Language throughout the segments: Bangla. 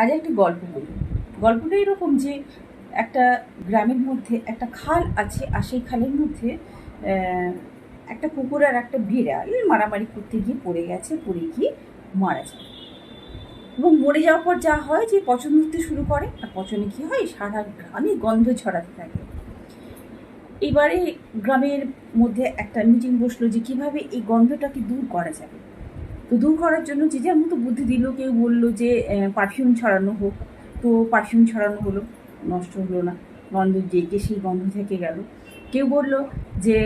আজ একটা গল্প বলি। গল্পটা এরকম যে, একটা গ্রামের মধ্যে একটা খাল আছে আর সেই খালের মধ্যে একটা কুকুর আর একটা বিড়াল মারামারি করতে গিয়ে পড়ে গেছে, পড়ে গিয়ে মারা যায়। এবং মরে যাওয়ার পর যা হয় যে, পচন ধরতে শুরু করে। আর পচনে কি হয়? সারা গ্রামে গন্ধ ছড়াতে থাকে। এবারে গ্রামের মধ্যে একটা মিটিং বসল যে, কীভাবে এই গন্ধটাকে দূর করা যাবে? তো দূর করার জন্য যে যার মতো বুদ্ধি দিল কেউ বলল যে পারফিউম ছড়ানো হোক। তো পারফিউম ছড়ানো হলো নষ্ট হলো না। গন্ধ যে সেই গন্ধ থেকে গেল। কেউ বলল যে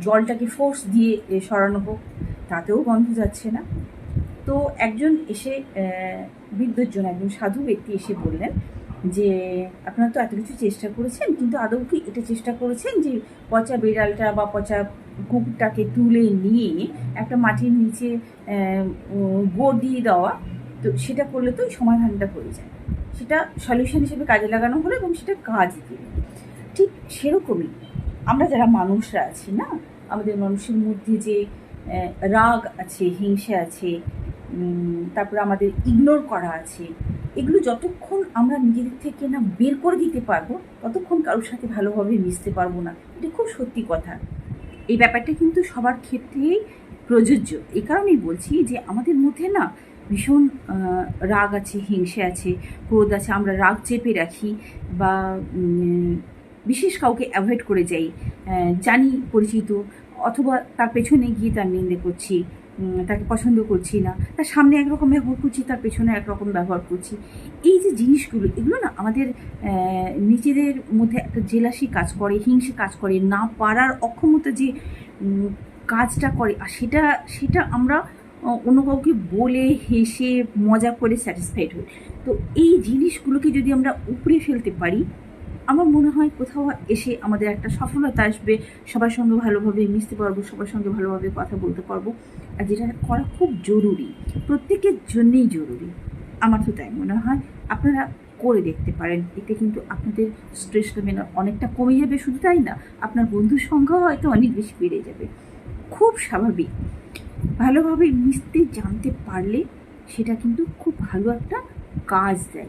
জলটাকে ফোর্স দিয়ে সরানো হোক। তাতেও গন্ধ যাচ্ছে না। তো একজন এসে আহ, বিদ্যুৎজন একজন সাধু ব্যক্তি এসে বললেন যে আপনারা তো এত কিছু চেষ্টা করেছেন কিন্তু আদৌ কি এটা চেষ্টা করেছেন যে পচা বিড়ালটা বা পচা কুকুরটাকে তুলে নিয়ে একটা মাটির নিচে গোড় দিয়ে দেওয়া, তো সেটা করলে তো সমাধানটা হয়ে যায়। সেটা সলিউশন হিসেবে কাজে লাগানো হলো এবং সেটা কাজ দিল। ঠিক সেরকমই আমরা যারা মানুষরা আছি, না? আমাদের মানুষের মধ্যে যে রাগ আছে, হিংসা আছে তারপরে আমাদের ইগনোর করা আছে, এগুলো যতক্ষণ আমরা নিজেদের থেকে না বের করে দিতে পারব, ততক্ষণ কারোর সাথে ভালোভাবে মিশতে পারব না। এটা খুব সত্যি কথা। এই ব্যাপারটা কিন্তু সবার ক্ষেত্রেই প্রযোজ্য। এই কারণেই বলছি যে আমাদের মধ্যে না ভীষণ রাগ আছে, হিংসে আছে, ক্রোধ আছে, আমরা রাগ চেপে রাখি বা বিশেষ কাউকে অ্যাভয়েড করে যাই। জানি পরিচিত অথবা তার পেছনে গিয়ে তার নিন্দে করছি। তাকে পছন্দ করছি না। তার সামনে একরকম ব্যবহার করছি তার পেছনে একরকম ব্যবহার করছি। এই যে জিনিসগুলো, এগুলো না আমাদের নিজেদের মধ্যে একটা জেলাসি কাজ করে, হিংসে কাজ করে, না পারার অক্ষমতা যে কাজটা করে, আর সেটা সেটা আমরা অন্য কাউকে বলে, হেসে, মজা করে স্যাটিসফাইড হই। তো এই জিনিসগুলোকে যদি আমরা উপড়ে ফেলতে পারি আমার মনে হয় কোথাও এসে আমাদের একটা সফলতা আসবে, সবার সঙ্গে ভালোভাবে মিশতে পারব, সবার সঙ্গে ভালোভাবে কথা বলতে পারব। আর যেটা করা খুব জরুরি, প্রত্যেকের জন্যেই জরুরি। আমার তো তাই মনে হয়। আপনারা করে দেখতে পারেন। এতে কিন্তু আপনাদের স্ট্রেস লেভেল অনেকটা কমে যাবে। শুধু তাই না, আপনার বন্ধুর সংখ্যাও হয়তো অনেক বেশি বেড়ে যাবে। খুব স্বাভাবিক। ভালোভাবে মিশতে জানতে পারলে সেটা কিন্তু খুব ভালো একটা কাজ দেয়।